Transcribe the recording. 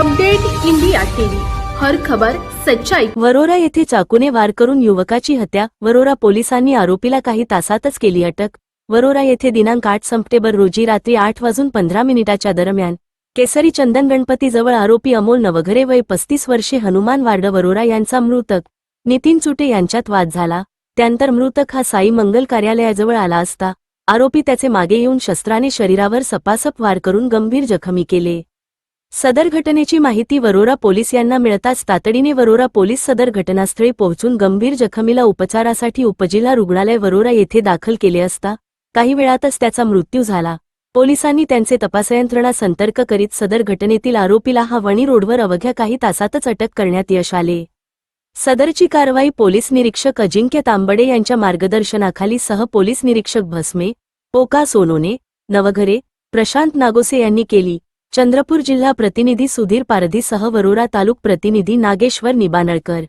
Update India TV. हर खबर सच्चाई. वरोरा येथे चाकूने वार करून युवकाची हत्या. वरोरा पोलिसांनी आरोपीला काही तासातच केली अटक. वरोरा येथे दिनांक आठ सप्टेंबर रोजी रात्री आठ वाजून पंधरा मिनिटाच्या दरम्यान केसरी चंदन गणपतीजवळ आरोपी अमोल नवघरे वय पस्तीस वर्षे हनुमान वार्ड वरोरा यांचा मृतक. नितीन चुटे यांच्यात वाद झाला. त्यानंतर मृतक हा साई मंगल कार्यालयाजवळ आला असता आरोपी त्याचे मागे येऊन शस्त्राने शरीरावर सपासप वार करून गंभीर जखमी केले. सदर घटनेची माहिती वरोरा पोलीस यांना मिळताच तातडीने वरोरा पोलीस सदर घटनास्थळी पोहोचून गंभीर जखमीला उपचारासाठी उपजिल्हा रुग्णालय वरोरा येथे दाखल केले असता काही वेळातच त्याचा मृत्यू झाला. पोलिसांनी त्यांचे तपासयंत्रणा संतर्क करीत सदर घटनेतील आरोपीला हा वणी रोडवर अवघ्या काही तासातच अटक करण्यात यश आले. सदरची कारवाई पोलीस निरीक्षक अजिंक्य तांबडे यांच्या मार्गदर्शनाखाली सह पोलीस निरीक्षक भस्मे पोका सोनोने नवघरे प्रशांत नागोसे यांनी केली. चंद्रपूर जिल्हा प्रतिनिधी सुधीर पारधीसह वरोरा तालुक प्रतिनिधी नागेश्वर निबानळकर.